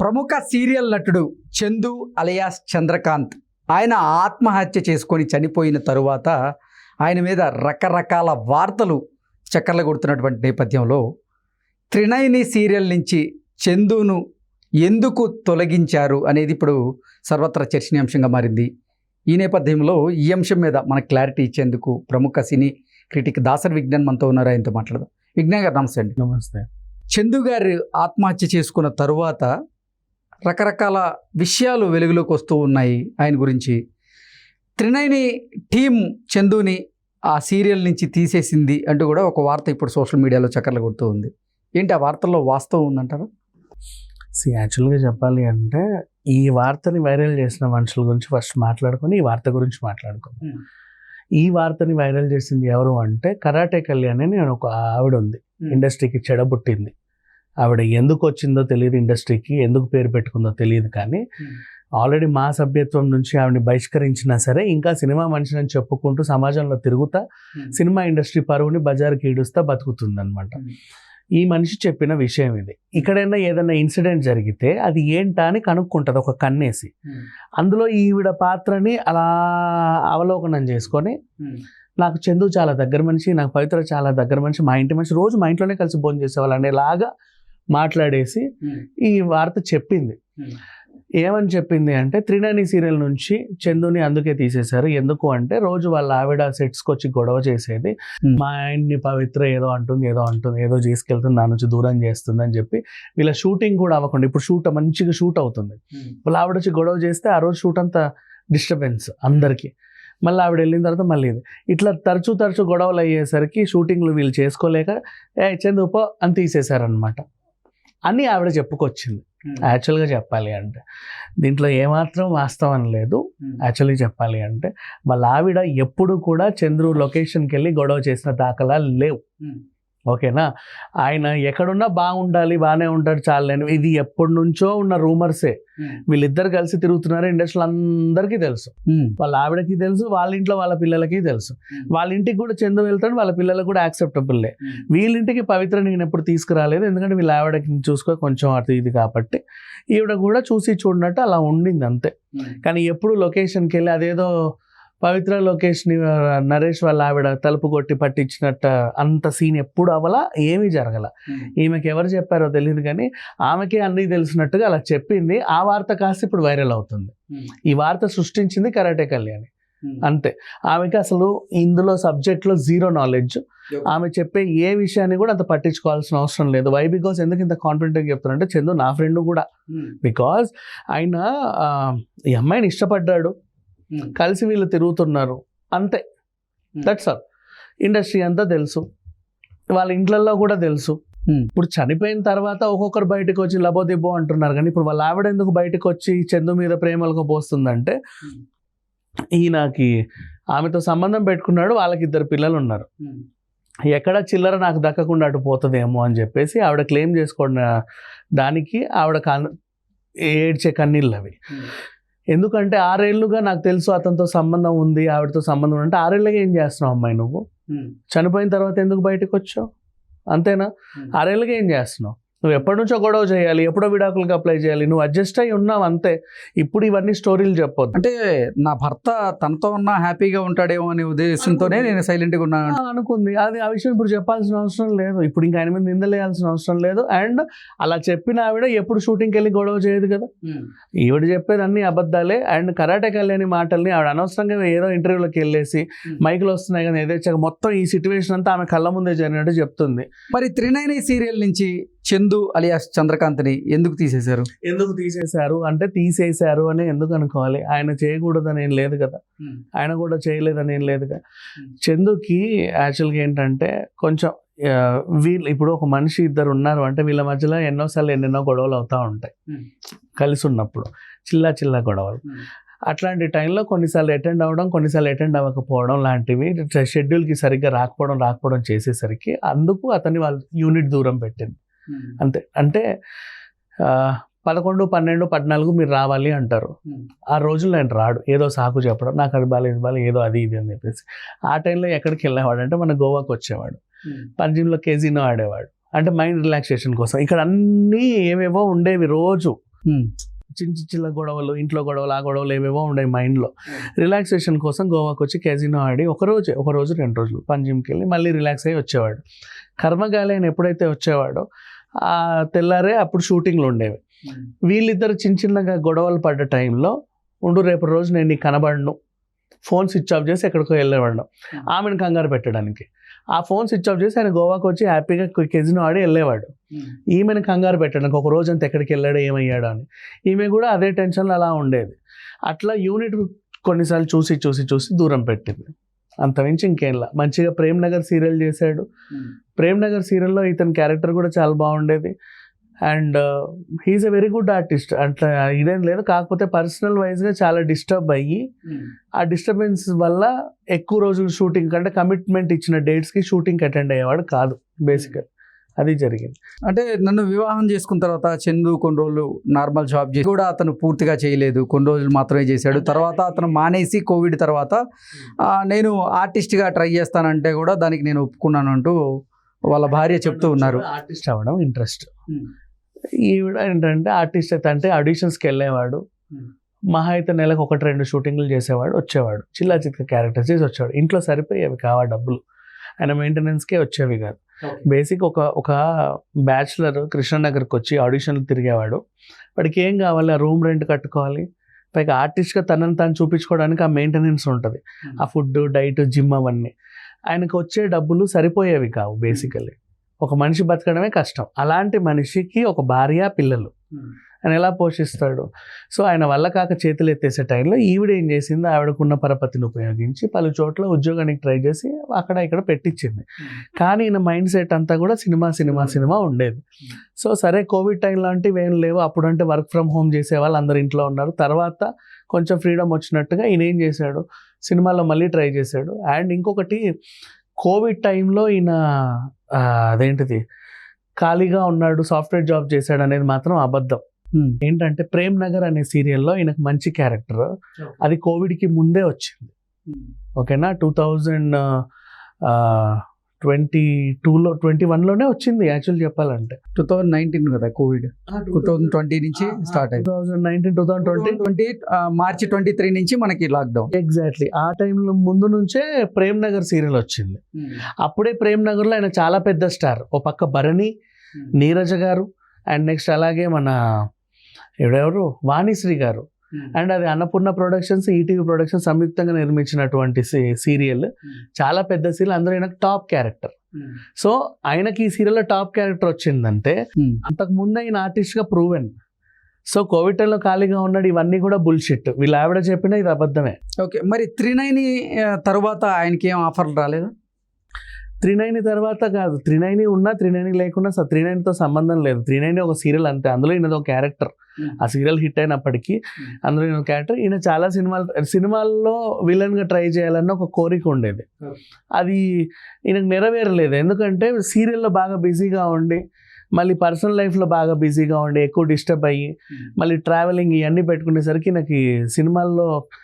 ప్రముఖ సీరియల్ నటుడు చందు అలియాస్ చంద్రకాంత్. ఆయన ఆత్మహత్య చేసుకొని చనిపోయిన తరువాత ఆయన మీద రకరకాల వార్తలు చక్కర్లు కొడుతున్నటువంటి నేపథ్యంలో త్రినయని సీరియల్ నుంచి చందును ఎందుకు తొలగించారు అనేది ఇప్పుడు సర్వత్రా చర్చనీయాంశంగా మారింది. ఈ నేపథ్యంలో ఈ అంశం మీద మన క్లారిటీ ఇచ్చేందుకు ప్రముఖ సినీ క్రిటిక్ దాసరి విజ్ఞాన్ మనతో ఉన్నారు. ఆయనతో మాట్లాడదాం. విజ్ఞాన్ గారు నమస్తే అండి. నమస్తే. చందు గారు ఆత్మహత్య చేసుకున్న తరువాత రకరకాల విషయాలు వెలుగులోకి వస్తూ ఉన్నాయి ఆయన గురించి. త్రినైని టీం చందుని ఆ సీరియల్ నుంచి తీసేసింది అంటూ కూడా ఒక వార్త ఇప్పుడు సోషల్ మీడియాలో చక్కర్లు కొడుతూ ఉంది. ఏంటి ఆ వార్తల్లో వాస్తవం ఉందంటారా? సి యాక్చువల్గా చెప్పాలి అంటే ఈ వార్తని వైరల్ చేసిన మనుషుల గురించి ఫస్ట్ మాట్లాడుకొని ఈ వార్త గురించి మాట్లాడుకుందాం. Hmm. ఈ వార్తని వైరల్ చేసింది ఎవరు అంటే కరాటే కళ్యాణ్ అని నేను ఒక ఆవిడ ఉంది. ఇండస్ట్రీకి చెడబుట్టింది. ఆవిడ ఎందుకు వచ్చిందో తెలియదు ఇండస్ట్రీకి ఎందుకు పేరు పెట్టుకుందో తెలియదు కానీ ఆల్రెడీ మా సభ్యత్వం నుంచి ఆవిడని బహిష్కరించినా సరే ఇంకా సినిమా మనిషిని చెప్పుకుంటూ సమాజంలో తిరుగుతా సినిమా ఇండస్ట్రీ పరువుని బజార్కి ఈడుస్తా బతుకుతుందన్నమాట. ఈ మనిషి చెప్పిన విషయం ఇది. ఇక్కడైనా ఏదైనా ఇన్సిడెంట్ జరిగితే అది ఏంటా అని కనుక్కుంటుంది ఒక కన్నేసి. అందులో ఈవిడ పాత్రని అలా అవలోకనం చేసుకొని నాకు చందు చాలా దగ్గర మనిషి నాకు పవిత్ర చాలా దగ్గర మనిషి మా ఇంటి మనిషి రోజు మా ఇంట్లోనే కలిసి భోజనం చేసేవాళ్ళు అనేలాగా మాట్లాడేసి ఈ వార్త చెప్పింది. ఏమని చెప్పింది అంటే త్రినాని సీరియల్ నుంచి చందుని అందుకే తీసేశారు. ఎందుకు అంటే రోజు వాళ్ళ ఆవిడ సెట్స్కి వచ్చి గొడవ చేసేది. మా ఆయన్ని పవిత్ర ఏదో అంటుంది ఏదో అంటుంది ఏదో చేసుకెళ్తుంది నా నుంచి దూరం చేస్తుంది అని చెప్పి వీళ్ళ షూటింగ్ కూడా అవ్వకుండా ఇప్పుడు షూట్ మంచిగా షూట్ అవుతుంది. వాళ్ళ ఆవిడ వచ్చి గొడవ చేస్తే ఆ రోజు షూట్ అంతా డిస్టర్బెన్స్ అందరికీ. మళ్ళీ ఆవిడ వెళ్ళిన తర్వాత మళ్ళీ ఇది. ఇట్లా తరచూ తరచూ గొడవలు అయ్యేసరికి షూటింగ్లు వీళ్ళు చేసుకోలేక ఏ చందు పో అని తీసేశారనమాట అని ఆవిడ చెప్పుకొచ్చింది. యాక్చువల్గా చెప్పాలి అంటే. దీంట్లో ఏమాత్రం వాస్తవం లేదు. యాక్చువల్లీ చెప్పాలి అంటే వాళ్ళ ఆవిడ ఎప్పుడు కూడా చంద్రు లొకేషన్కి వెళ్ళి గొడవ చేసిన దాఖలాలు లేవు. ఓకేనా? ఆయన ఎక్కడున్నా బాగుండాలి బాగానే ఉంటాడు చాలని ఇది ఎప్పటి నుంచో ఉన్న రూమర్సే. వీళ్ళిద్దరు కలిసి తిరుగుతున్నారు ఇండస్ట్రీలో అందరికీ తెలుసు. వాళ్ళ ఆవిడకి తెలుసు వాళ్ళ ఇంట్లో వాళ్ళ పిల్లలకి తెలుసు. వాళ్ళ ఇంటికి కూడా చందు వెళ్తాడు వాళ్ళ పిల్లలకు కూడా యాక్సెప్టబుల్లే. వీళ్ళింటికి పవిత్ర నేను ఎప్పుడు తీసుకురాలేదు ఎందుకంటే వీళ్ళ ఆవిడకి చూసుకో కొంచెం అటు ఇది కాబట్టి. ఈవిడ కూడా చూసి చూడనట్టు అలా ఉండింది అంతే. కానీ ఎప్పుడు లొకేషన్కి వెళ్ళి అదేదో పవిత్ర లొకేషన్ నరేష్ వాళ్ళ ఆవిడ తలుపు కొట్టి పట్టించినట్టు అంత సీన్ ఎప్పుడు అవలా ఏమీ జరగల. ఈమెకి ఎవరు చెప్పారో తెలియదు కానీ ఆమెకి అన్నీ తెలిసినట్టుగా అలా చెప్పింది. ఆ వార్త కాస్త ఇప్పుడు వైరల్ అవుతుంది. ఈ వార్త సృష్టించింది కరాటే కళ్యాణి. అంతే. ఆమెకి అసలు ఇందులో సబ్జెక్ట్లో జీరో నాలెడ్జ్. ఆమె చెప్పే ఏ విషయాన్ని కూడా అంత పట్టించుకోవాల్సిన అవసరం లేదు. వై బికాస్ ఎందుకు ఇంత కాన్ఫిడెంట్గా చెప్తానంటే చందు నా ఫ్రెండ్ కూడా. బికాజ్ ఆయన ఈ అమ్మాయిని ఇష్టపడ్డాడు. కలిసి వీళ్ళు తిరుగుతున్నారు. అంతే. దట్స్ ఆల్ ఇండస్ట్రీ అంతా తెలుసు. వాళ్ళ ఇంట్లల్లో కూడా తెలుసు. Hmm. ఇప్పుడు చనిపోయిన తర్వాత ఒక్కొక్కరు బయటకు వచ్చి లబోదిబ్బో అంటున్నారు కానీ ఇప్పుడు వాళ్ళ ఆవిడ ఎందుకు బయటకు వచ్చి చందు మీద ప్రేమలకు పోస్తుందంటే ఈయనకి ఆమెతో సంబంధం పెట్టుకున్నాడు వాళ్ళకి ఇద్దరు పిల్లలు ఉన్నారు ఎక్కడ చిల్లర నాకు దక్కకుండా అటు పోతుందేమో అని చెప్పేసి ఆవిడ క్లెయిమ్ చేసుకున్న దానికి ఆవిడ కన్ ఏడ్చే కన్నీళ్ళు అవి ఎందుకంటే ఆరేళ్ళుగా నాకు తెలుసు అతనితో సంబంధం ఉంది ఆవిడతో సంబంధం అంటే ఆరేళ్ళగా ఏం చేస్తున్నావు అమ్మాయి నువ్వు? చనిపోయిన తర్వాత ఎందుకు బయటకు వచ్చావు అంతేనా ఆరేళ్ళగా ఏం చేస్తున్నావు? నువ్వు ఎప్పటి నుంచో గొడవ చేయాలి ఎప్పుడో విడాకులకు అప్లై చేయాలి నువ్వు అడ్జస్ట్ అయి ఉన్నావు అంతే. ఇప్పుడు ఇవన్నీ స్టోరీలు చెప్పొద్దు. అంటే నా భర్త తనతో ఉన్న హ్యాపీగా ఉంటాడేమో అనే ఉద్దేశంతోనే నేను సైలెంట్గా ఉన్నాను. అనుకుంది. అది ఆ విషయం ఇప్పుడు చెప్పాల్సిన అవసరం లేదు. ఇప్పుడు ఇంకా ఆయన మీద నిందలేయాల్సిన అవసరం లేదు. అండ్ అలా చెప్పిన ఆవిడ ఎప్పుడు షూటింగ్కి వెళ్ళి గొడవ చేయదు కదా. ఈవిడ చెప్పేది అన్ని అబద్ధాలే. అండ్ కరాటే కళ్యాణి మాటల్ని ఆవిడ అనవసరంగా ఏదో ఇంటర్వ్యూలోకి వెళ్ళేసి మైకులు వస్తున్నాయి కానీ ఏదో మొత్తం ఈ సిచ్యువేషన్ అంతా ఆమె కళ్ళ ముందే జరిగినట్టు చెప్తుంది. మరి త్రినైని సీరియల్ నుంచి చందు అలియాస్ చంద్రకాంత్ని ఎందుకు తీసేశారు? ఎందుకు తీసేశారు? అంటే తీసేశారు అని ఎందుకు అనుకోవాలి? ఆయన చేయకూడదని ఏం లేదు కదా. ఆయన కూడా చేయలేదని ఏం లేదు కదా. చందుకి యాక్చువల్గా ఏంటంటే కొంచెం వీళ్ళు ఇప్పుడు ఒక మనిషి ఇద్దరు ఉన్నారు అంటే వీళ్ళ మధ్యలో ఎన్నోసార్లు ఎన్నెన్నో గొడవలు అవుతూ ఉంటాయి. Hmm. కలిసి ఉన్నప్పుడు. చిల్లా చిల్లా గొడవలు. అట్లాంటి టైంలో కొన్నిసార్లు అటెండ్ అవ్వడం కొన్నిసార్లు అటెండ్ అవ్వకపోవడం లాంటివి షెడ్యూల్కి సరిగ్గా రాకపోవడం రాకపోవడం చేసేసరికి అందుకు అతన్ని వాళ్ళ యూనిట్ దూరం పెట్టింది. అంతే. అంటే పదకొండు పన్నెండు పద్నాలుగు మీరు రావాలి అంటారు. ఆ రోజుల్లో ఆయన రాడు. ఏదో సాకు చెప్పడం నాకు అది బాగాలేదు ఇది బాగాలేదు ఏదో అది ఇది అని చెప్పేసి. ఆ టైంలో ఎక్కడికి వెళ్ళేవాడు అంటే మన గోవాకి వచ్చేవాడు. పంజీమ్లో కేజీనో ఆడేవాడు. అంటే మైండ్ రిలాక్సేషన్ కోసం. ఇక్కడ అన్నీ ఏవేవో ఉండేవి రోజు. చిన్న చిన్న గొడవలు ఇంట్లో గొడవలు ఆ గొడవలు ఏవేవో ఉండే మైండ్లో. రిలాక్సేషన్ కోసం గోవాకి వచ్చి కెజినో ఆడి ఒక రోజు ఒక రోజు రెండు రోజులు పంజిమ్కి వెళ్ళి మళ్ళీ రిలాక్స్ అయ్యి వచ్చేవాడు. కర్మగాలి ఆయన ఎప్పుడైతే వచ్చేవాడో తెల్లారే అప్పుడు షూటింగ్లు ఉండేవి. వీళ్ళిద్దరు చిన్న చిన్నగా గొడవలు పడ్డ టైంలో ఉండు రేపు రోజు నేను నీకు కనబడను. ఫోన్ స్విచ్ ఆఫ్ చేసి ఎక్కడికో వెళ్ళేవాడు ఆమెను కంగారు పెట్టడానికి. ఆ ఫోన్ స్విచ్ ఆఫ్ చేసి ఆయన గోవాకి వచ్చి హ్యాపీగా కెజినో ఆడి వెళ్ళేవాడు. ఈమెను కంగారు పెట్టడానికి ఒక రోజు అంతా ఎక్కడికి వెళ్ళాడు ఏమయ్యాడు అని. ఈమె కూడా అదే టెన్షన్లో అలా ఉండేది. అట్లా యూనిట్ కొన్నిసార్లు చూసి చూసి చూసి దూరం పెట్టింది. అంతమించి ఇంకేంలా మంచిగా ప్రేమ్ నగర్ సీరియల్ చేశాడు. ప్రేమ్ నగర్ సీరియల్లో ఇతని క్యారెక్టర్ కూడా చాలా బాగుండేది. And he is a very good artist అట్లా ఇదేం లేదు. కాకపోతే పర్సనల్ వైజ్గా చాలా డిస్టర్బ్ అయ్యి ఆ డిస్టర్బెన్స్ వల్ల ఎక్కువ రోజులు షూటింగ్ కంటే కమిట్మెంట్ ఇచ్చిన డేట్స్కి షూటింగ్కి అటెండ్ అయ్యేవాడు కాదు బేసికల్ అది జరిగింది. అంటే నన్ను వివాహం చేసుకున్న తర్వాత చందు కొన్ని రోజులు నార్మల్ జాబ్ చేసి కూడా అతను పూర్తిగా చేయలేదు. కొన్ని రోజులు మాత్రమే చేశాడు. తర్వాత అతను మానేసి కోవిడ్ తర్వాత నేను ఆర్టిస్ట్గా ట్రై చేస్తానంటే కూడా దానికి నేను ఒప్పుకున్నాను అంటూ వాళ్ళ భార్య చెప్తూ ఉన్నారు. ఆర్టిస్ట్ అవ్వడం ఇంట్రెస్ట్ ఈవిడ ఏంటంటే ఆర్టిస్ట్ అయితే అంటే ఆడిషన్స్కి వెళ్ళేవాడు. మహా అయితే నెలకు ఒకటి రెండు షూటింగ్లు చేసేవాడు వచ్చేవాడు. చిల్లా చిత్క క్యారెక్టర్స్ చేసి వచ్చేవాడు. ఇంట్లో సరిపోయేవి కావా డబ్బులు. ఆయన మెయింటెనెన్స్కే వచ్చేవి కాదు. బేసిక్ ఒక ఒక బ్యాచులర్ కృష్ణనగర్కి వచ్చి ఆడిషన్లు తిరిగేవాడు. వాడికి ఏం కావాలి? ఆ రూమ్ రెంట్ కట్టుకోవాలి. పైగా ఆర్టిస్ట్గా తనని తాను చూపించుకోవడానికి ఆ మెయింటెనెన్స్ ఉంటుంది. ఆ ఫుడ్ డైట్ జిమ్ అవన్నీ. ఆయనకు వచ్చే డబ్బులు సరిపోయేవి కావు బేసికల్లీ. ఒక మనిషి బతకడమే కష్టం. అలాంటి మనిషికి ఒక భార్య పిల్లలు. ఆయన ఎలా పోషిస్తాడు? సో ఆయన వల్ల కాక చేతులు ఎత్తేసే టైంలో ఈవిడ ఏం చేసింది? ఆవిడకున్న పరపతిని ఉపయోగించి పలు చోట్ల ఉద్యోగానికి ట్రై చేసి అక్కడ ఇక్కడ పెట్టించింది. కానీ ఈయన మైండ్ సెట్ అంతా కూడా సినిమా సినిమా సినిమా ఉండేది. సో సరే కోవిడ్ టైం లాంటివి ఏం లేవు. అప్పుడంటే వర్క్ ఫ్రమ్ హోమ్ చేసే వాళ్ళు అందరు ఇంట్లో ఉన్నారు. తర్వాత కొంచెం ఫ్రీడమ్ వచ్చినట్టుగా ఈయన ఏం చేశాడు? సినిమాలో మళ్ళీ ట్రై చేశాడు. అండ్ ఇంకొకటి కోవిడ్ టైంలో ఈయన అదేంటిది? ఖాళీగా ఉన్నాడు సాఫ్ట్వేర్ జాబ్ చేశాడు అనేది మాత్రం అబద్ధం. Hmm. ఏంటంటే ప్రేమ్ నగర్ అనే సీరియల్లో ఈయనకు మంచి క్యారెక్టర్. అది కోవిడ్కి ముందే వచ్చింది. ఓకేనా? టూ థౌజండ్ ట్వంటీ టూలో ట్వంటీ వన్లోనే వచ్చింది యాక్చువల్ చెప్పాలంటే. టూ థౌజండ్ నైన్టీన్ కదా కోవిడ్. టూ థౌజండ్ ట్వంటీ నుంచి స్టార్ట్ టూ అయింది thousand nineteen two thousand twenty twenty March twenty three నుంచి మనకి లాక్డౌన్. ఎగ్జాక్ట్లీ. ఆ టైంలో ముందు నుంచే ప్రేమ్ నగర్ సీరియల్ వచ్చింది. అప్పుడే ప్రేమ్ నగర్లో ఆయన చాలా పెద్ద స్టార్. ఓ పక్క భరణి నీరజ గారు అండ్ నెక్స్ట్ అలాగే మన ఎవరెవరు? వాణిశ్రీ గారు. అండ్ అది అన్నపూర్ణ ప్రొడక్షన్స్ ఈటీవీ ప్రొడక్షన్స్ సంయుక్తంగా నిర్మించినటువంటి సీరియల్. చాలా పెద్ద సీరియల్ అందరూ ఆయనకు టాప్ క్యారెక్టర్. సో ఆయనకి ఈ సీరియల్లో టాప్ క్యారెక్టర్ వచ్చిందంటే అంతకు ముందు ఆయన ఆర్టిస్ట్గా ప్రూవెన్. సో కోవిడ్ టైంలో ఖాళీగా ఉన్నాడు ఇవన్నీ కూడా బుల్షిట్. వీళ్ళ ఆవిడ చెప్పినా ఇది అబద్ధమే. ఓకే. మరి త్రినైని తర్వాత ఆయనకి ఏం ఆఫర్లు రాలేదు? త్రినైని తర్వాత కాదు త్రినైని ఉన్నా త్రినైని లేకున్నా త్రినైనితో సంబంధం లేదు. త్రినైని ఒక సీరియల్ అంతే. అందులో ఈయనది ఒక క్యారెక్టర్. ఆ సీరియల్ హిట్ అయినప్పటికీ అందులో ఈయన క్యారెక్టర్. ఈయన చాలా సినిమాలు సినిమాల్లో విలన్గా ట్రై చేయాలన్న ఒక కోరిక ఉండేది. అది ఈయనకు నెరవేరలేదు. ఎందుకంటే సీరియల్లో బాగా బిజీగా ఉండి మళ్ళీ పర్సనల్ లైఫ్లో బాగా బిజీగా ఉండి ఎక్కువ డిస్టర్బ్ అయ్యి మళ్ళీ ట్రావెలింగ్ ఇవన్నీ పెట్టుకునేసరికి నాకు ఈ సినిమాల్లో